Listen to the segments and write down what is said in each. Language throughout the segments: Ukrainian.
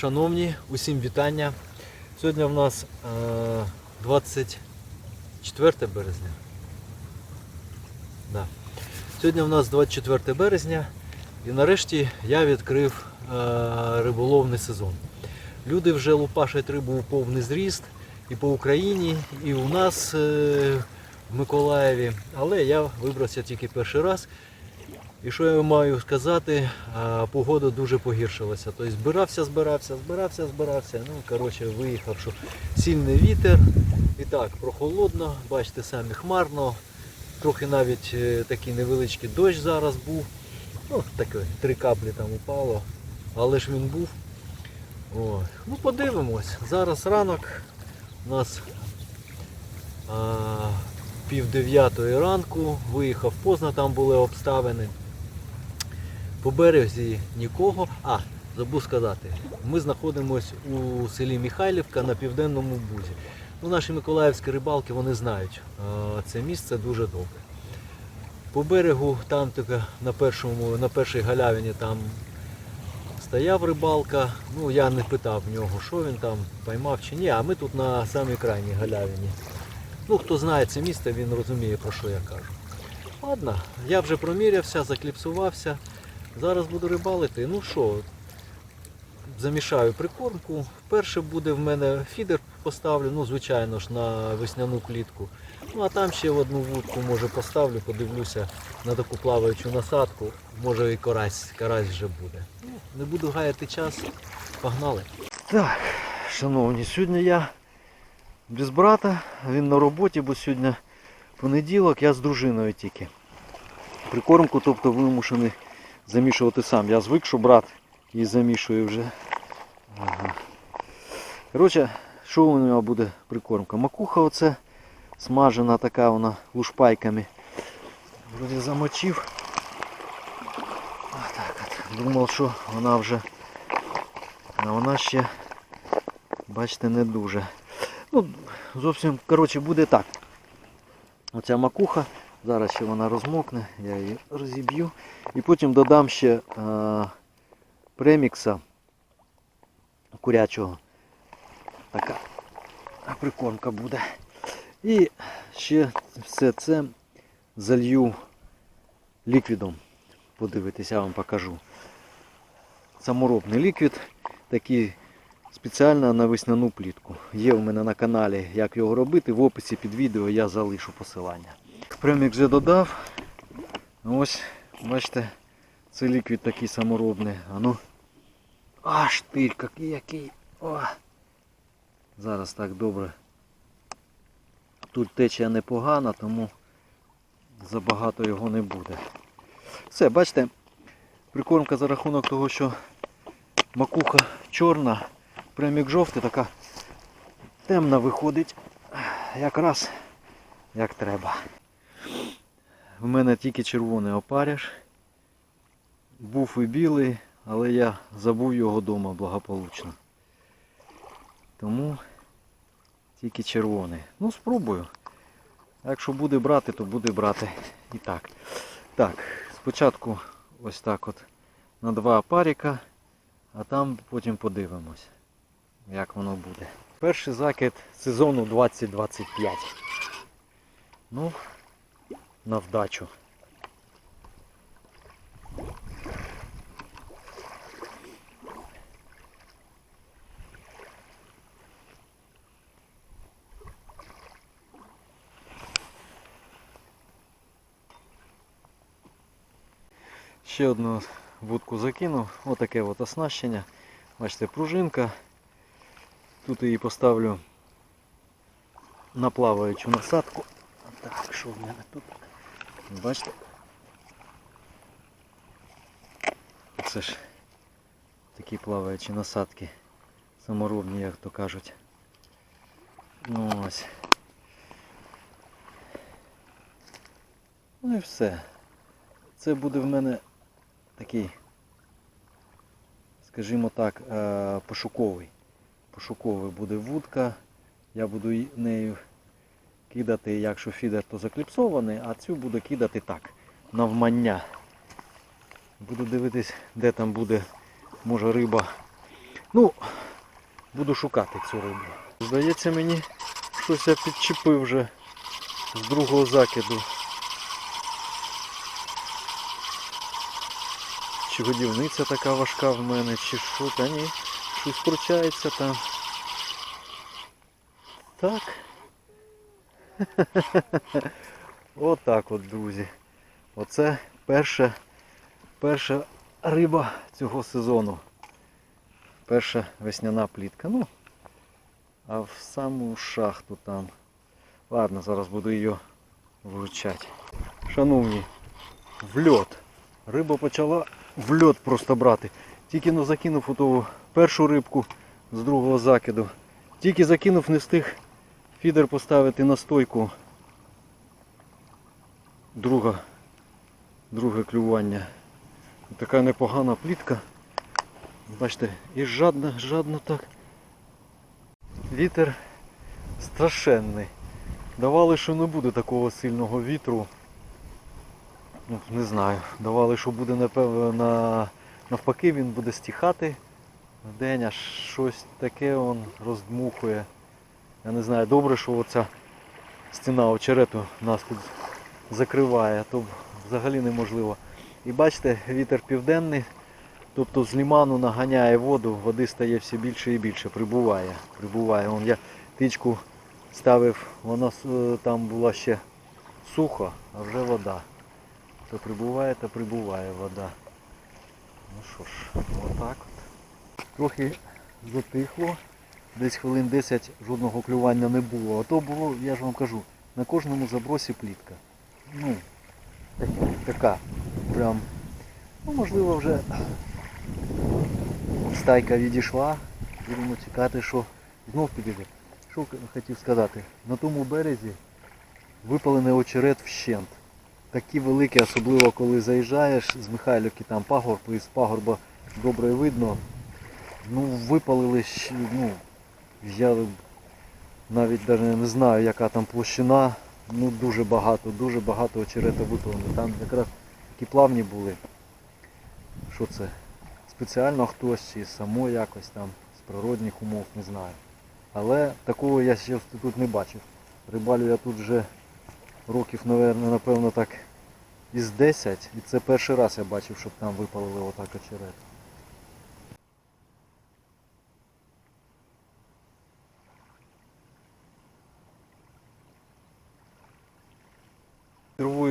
шановні, усім вітання. Сьогодні в нас е, 24 березня. Да. Сьогодні в нас 24 березня і нарешті я відкрив е, риболовний сезон. Люди вже лупашать рибу у повний зріст і по Україні, і у нас е, в Миколаєві. Але я вибрався тільки перший раз. І що я маю сказати, погода дуже погіршилася. Тобто збирався, збирався, збирався, збирався. Ну, коротше, виїхав, що сильний вітер. І так, прохолодно, бачите, самі хмарно. Трохи навіть е, такий невеличкий дощ зараз був. Ну, таке, три каплі там упало. Але ж він був. О, ну подивимось. Зараз ранок. У нас а, пів дев'ятої ранку. Виїхав поздно, там були обставини. По березі нікого. А, забув сказати, ми знаходимося у селі Михайлівка на південному бузі. Ну, наші миколаївські рибалки вони знають е, це місце дуже добре. По берегу, там на, першому, на першій галявині там стояв рибалка. Ну, я не питав в нього, що він там поймав чи ні, а ми тут на самій крайній галявині. Ну, хто знає це місце, він розуміє, про що я кажу. Ладно, я вже промірявся, закліпсувався. Зараз буду рибалити. Ну що, замішаю прикормку. Перше буде в мене фідер поставлю, ну звичайно ж на весняну клітку. Ну а там ще в одну вудку може поставлю, подивлюся на таку плаваючу насадку. Може і карась, карась вже буде. Ну, не буду гаяти час. Погнали. Так, шановні, сьогодні я без брата, він на роботі, бо сьогодні понеділок, я з дружиною тільки. Прикормку, тобто вимушений замішувати сам. Я звик, що брат її замішує вже. Коротше, що у нього буде прикормка? Макуха оце смажена така вона лушпайками. Вроді замочив. Отак от. Думав, що вона вже а вона ще, бачите, не дуже. Ну, зовсім, коротше, буде так. Оця макуха, зараз ще вона розмокне, я її розіб'ю. І потім додам ще е, премікса курячого. Така прикормка буде. І ще все це залью ліквідом. Подивитися, я вам покажу. Саморобний ліквід, такий спеціально на весняну плітку. Є у мене на каналі, як його робити. В описі під відео я залишу посилання. Премікс вже додав. Ось, бачите, це ліквід такий саморобний. А ну. А, штиль, який який. О. Зараз так добре. Тут течія непогана, тому забагато його не буде. Все, бачите, прикормка за рахунок того, що макуха чорна, премік жовтий, така темна виходить якраз як треба. В мене тільки червоний опаряш. Був і білий, але я забув його вдома благополучно. Тому тільки червоний. Ну, спробую. Якщо буде брати, то буде брати і так. Так, спочатку ось так от на два опаріка, а там потім подивимось, як воно буде. Перший закид сезону 2025. Ну, на вдачу. Ще одну вудку закинув. Отаке от оснащення. Бачите, пружинка. Тут її поставлю на плаваючу насадку. Так, що в мене тут? Бачите? Це ж такі плаваючі насадки. Саморобні, як то кажуть. Ну ось. Ну і все. Це буде в мене такий, скажімо так, е, пошуковий. Пошуковий буде вудка. Я буду нею кидати, якщо фідер, то закліпсований, а цю буду кидати так, навмання. Буду дивитись, де там буде, може риба. Ну, буду шукати цю рибу. Здається мені, щось я підчепив вже з другого закиду. Чи годівниця така важка в мене, чи що, та ні, щось кручається там. Так. Отак от, друзі. Оце перша, перша риба цього сезону. Перша весняна плітка. Ну, а в саму шахту там. Ладно, зараз буду її вручати. Шановні, в льот. Риба почала в льот просто брати. Тільки но закинув оту першу рибку з другого закиду. Тільки закинув, не встиг фідер поставити на стойку. Друга, друге клювання. Така непогана плітка. Бачите, і жадно, жадно так. Вітер страшенний. Давали, що не буде такого сильного вітру. Ну, не знаю. Давали, що буде напевно на... навпаки, він буде стихати в день, аж щось таке он роздмухує. Я не знаю, добре, що оця стіна очерету нас тут закриває, то взагалі неможливо. І бачите, вітер південний, тобто з ліману наганяє воду, води стає все більше і більше, прибуває. прибуває. Вон я тичку ставив, вона е, там була ще сухо, а вже вода. То прибуває, то прибуває вода. Ну що ж, отак от. Трохи затихло. Десь хвилин 10 жодного клювання не було. А то було, я ж вам кажу, на кожному забросі плітка. Ну, така. Прям, ну можливо вже стайка відійшла. Будемо чекати, що знов підійде. Що хотів сказати? На тому березі випалений очерет вщент. Такі великі, особливо коли заїжджаєш з Михайлівки, там пагорб, і з пагорба добре видно. Ну, випалили, ну, я навіть навіть не знаю, яка там площина. Ну дуже багато, дуже багато очерета випалено. Там якраз такі плавні були. Що це? Спеціально хтось чи само якось там з природних умов, не знаю. Але такого я ще тут не бачив. Рибалю я тут вже років, напевно так із 10. І це перший раз я бачив, щоб там випалили отак очерет.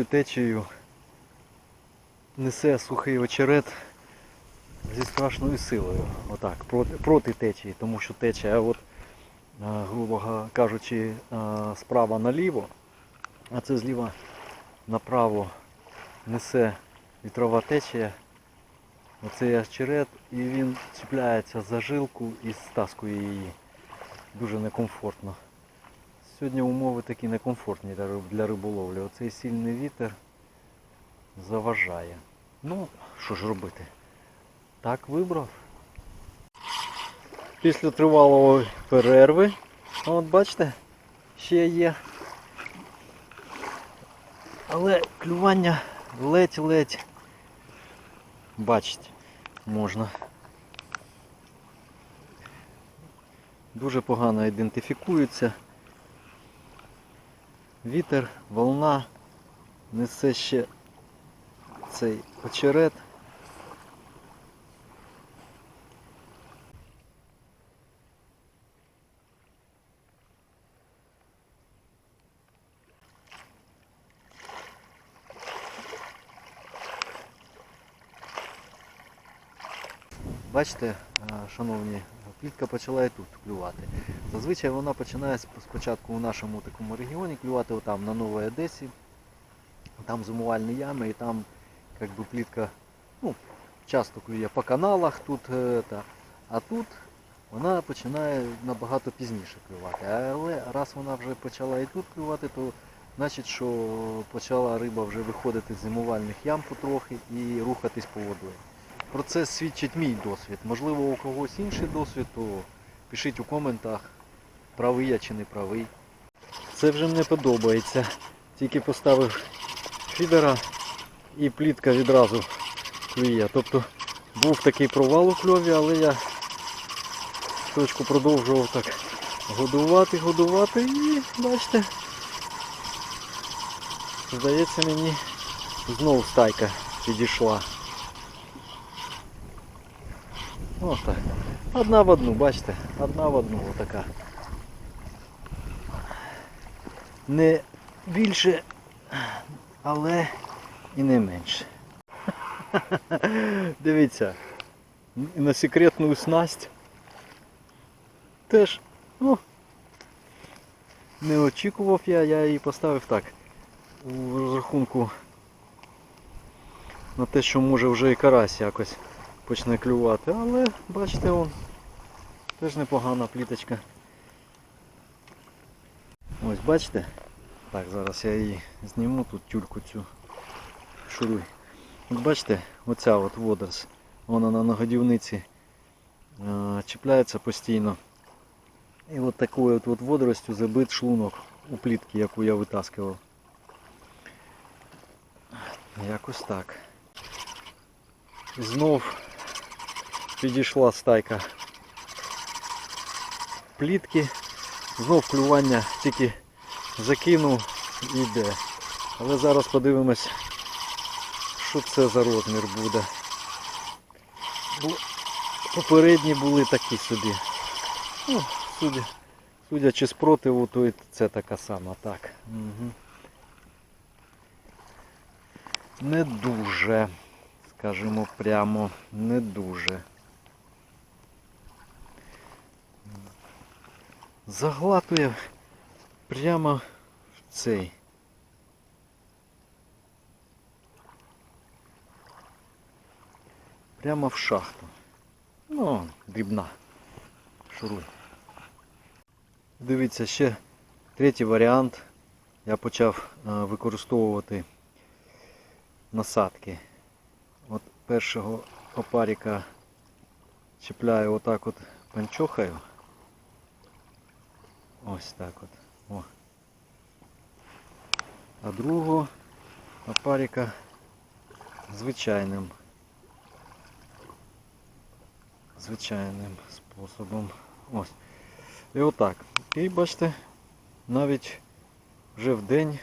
Течією несе сухий очерет зі страшною силою. Отак, проти, проти течії, тому що течія, от, грубо кажучи, справа наліво, а це зліва направо несе вітрова течія. Оцей очерет і він чіпляється за жилку і стаскує її. Дуже некомфортно. Сьогодні умови такі некомфортні для риболовлі. Оцей сильний вітер заважає. Ну, що ж робити? Так вибрав. Після тривалої перерви, от бачите, ще є. Але клювання ледь-ледь бачить можна. Дуже погано ідентифікується. Вітер, волна несе ще цей очерет. Бачите, е, шановні, плітка почала і тут клювати. Зазвичай вона починає спочатку у нашому такому регіоні клювати отам на Новій Одесі. Там зимувальні ями і там як би плітка ну, часто клює по каналах тут. е, та. А тут вона починає набагато пізніше клювати. Але раз вона вже почала і тут клювати, то значить, що почала риба вже виходити з зимувальних ям потрохи і рухатись по водою. Про це свідчить мій досвід. Можливо, у когось інший досвід, то пишіть у коментах, правий я чи не правий. Це вже мені подобається. Тільки поставив фідера і плітка відразу клює. Тобто був такий провал у кльові, але я ласточку продовжував так годувати, годувати і бачите, здається мені знову стайка підійшла. Ось так. Одна в одну, бачите, одна в одну отака. Не більше, але і не менше. Дивіться, на секретну снасть теж, ну, не очікував я, я її поставив так. У розрахунку на те, що може вже і карась якось почне клювати, але бачите, он теж непогана пліточка. Ось бачите? Так, зараз я її зніму тут тюльку цю шуруй. От бачите, оця от водорс, вона на нагодівниці е, чіпляється постійно. І от такою от, водоростю забит шлунок у плітки, яку я витаскував. Якось так. Знов підійшла стайка плітки. Знов клювання тільки закинув і йде. Але зараз подивимось, що це за розмір буде. Бо попередні були такі собі. Ну, судя, судячи з противу, то і це така сама. Так. Угу. Не дуже, скажімо прямо, не дуже. Заглатує прямо в цей. Прямо в шахту. Ну, дрібна. Шуруй. Дивіться, ще третій варіант. Я почав е, використовувати насадки. От першого опаріка чіпляю отак от панчохаю. Ось так от. О. А другого опаріка звичайним. Звичайним способом. Ось. І отак. І бачите, навіть вже в день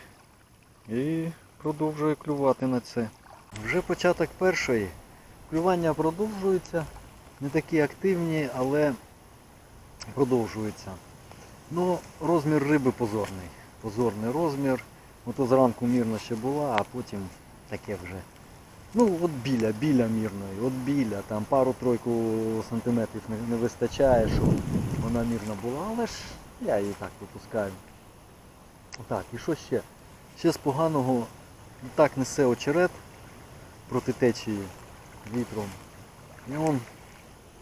і продовжує клювати на це. Вже початок першої. Клювання продовжується. Не такі активні, але продовжується. Ну, розмір риби позорний. Позорний розмір. Ото зранку мірно ще була, а потім таке вже. Ну, от біля, біля мірної, от біля, там пару-тройку сантиметрів не, не вистачає, щоб вона мірна була, але ж я її так випускаю. Так, і що ще? Ще з поганого так несе очерет проти течії вітром. І он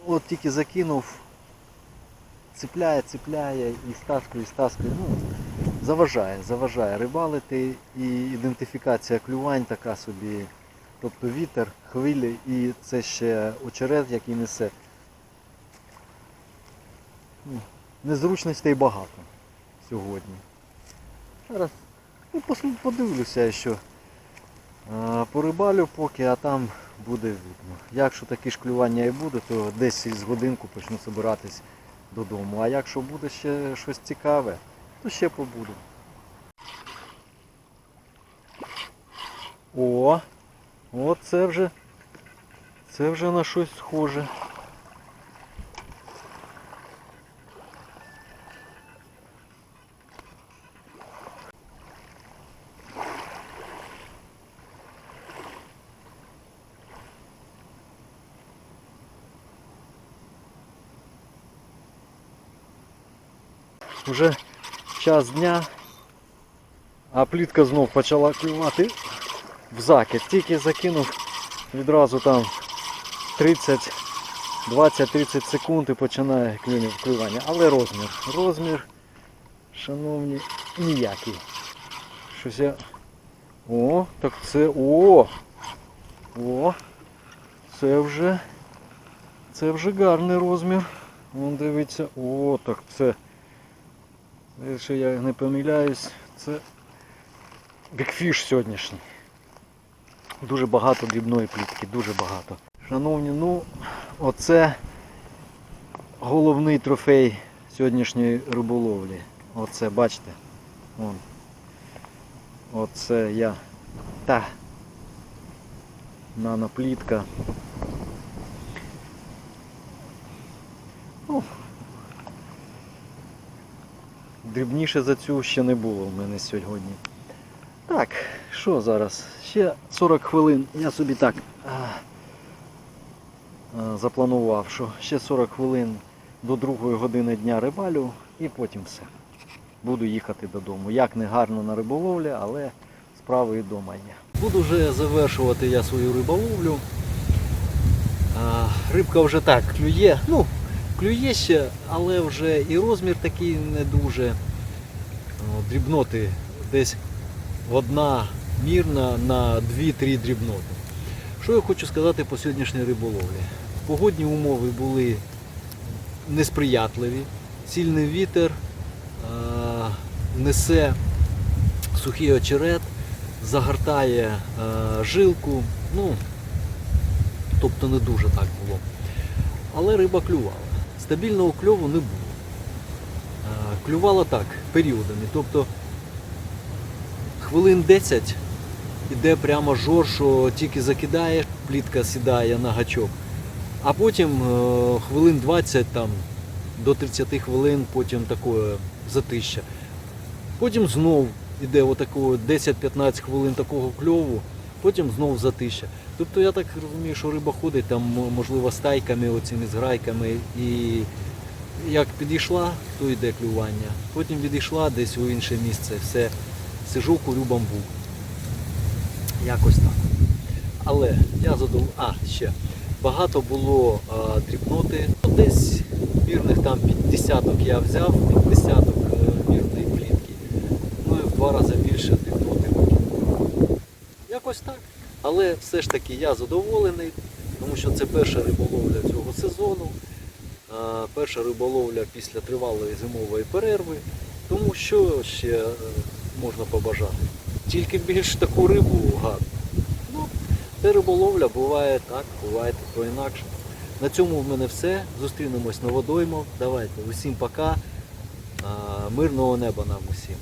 от тільки закинув, цепляє, цепляє і стаскує, і стаскує. Ну, заважає, заважає рибалити і ідентифікація клювань така собі. Тобто вітер, хвилі і це ще очерет, який несе. Ну, Незручностей багато сьогодні. Зараз ну, подивлюся, що порибалю поки, а там буде видно. Якщо такі ж клювання і буде, то десь із годинку почну збиратись додому. А якщо буде ще щось цікаве, то ще побуду. О! От це вже, це вже на щось схоже. Уже час дня, а плітка знов почала клювати в закид. Тільки закинув відразу там 30, 20-30 секунд і починає клювання. Але розмір. Розмір, шановні, ніякий. Щось я... О, так це... О! О! Це вже... Це вже гарний розмір. Вон дивіться. О, так це... Якщо я не помиляюсь, це бікфіш сьогоднішній. Дуже багато дрібної плітки, дуже багато. Шановні, ну оце головний трофей сьогоднішньої риболовлі. Оце, бачите? Вон. Оце я. Та. Наноплітка. Дрібніше за цю ще не було в мене сьогодні. Так, що зараз? Ще 40 хвилин. Я собі так запланував, що ще 40 хвилин до другої години дня рибалю і потім все. Буду їхати додому. Як не гарно на риболовлі, але справи і вдома є. Буду вже завершувати я свою риболовлю. Рибка вже так клює. Ну, клює ще, але вже і розмір такий не дуже. Дрібноти десь одна мірна на 2-3 дрібноти. Що я хочу сказати по сьогоднішній риболовлі? Погодні умови були несприятливі, сильний вітер несе сухий очерет, загортає жилку. Ну, тобто не дуже так було. Але риба клювала. Стабільного кльову не було. Клювала так, періодами. Тобто хвилин 10 іде прямо жор, що тільки закидаєш, плітка сідає на гачок. А потім е, хвилин 20 там, до 30 хвилин, потім таке затища. Потім знов іде отакого 10-15 хвилин такого кльову, потім знов затища. Тобто я так розумію, що риба ходить там, можливо, стайками, оцими зграйками, і як підійшла, то йде клювання. Потім відійшла десь у інше місце, все, сижу, курю бамбук. Якось так. Але я задов... А, ще. Багато було а, дрібноти. Ну, Десь мірних там під десяток я взяв, під десяток е, мірної плітки. Ну і в два рази більше дрібноти. Якось так. Але все ж таки я задоволений, тому що це перша риболовля цього сезону. Перша риболовля після тривалої зимової перерви. Тому що ще е, можна побажати? Тільки більш таку рибу гарну. Ну, це риболовля буває так, буває то інакше. На цьому в мене все. Зустрінемось на водойму. Давайте, усім пока. Мирного неба нам усім.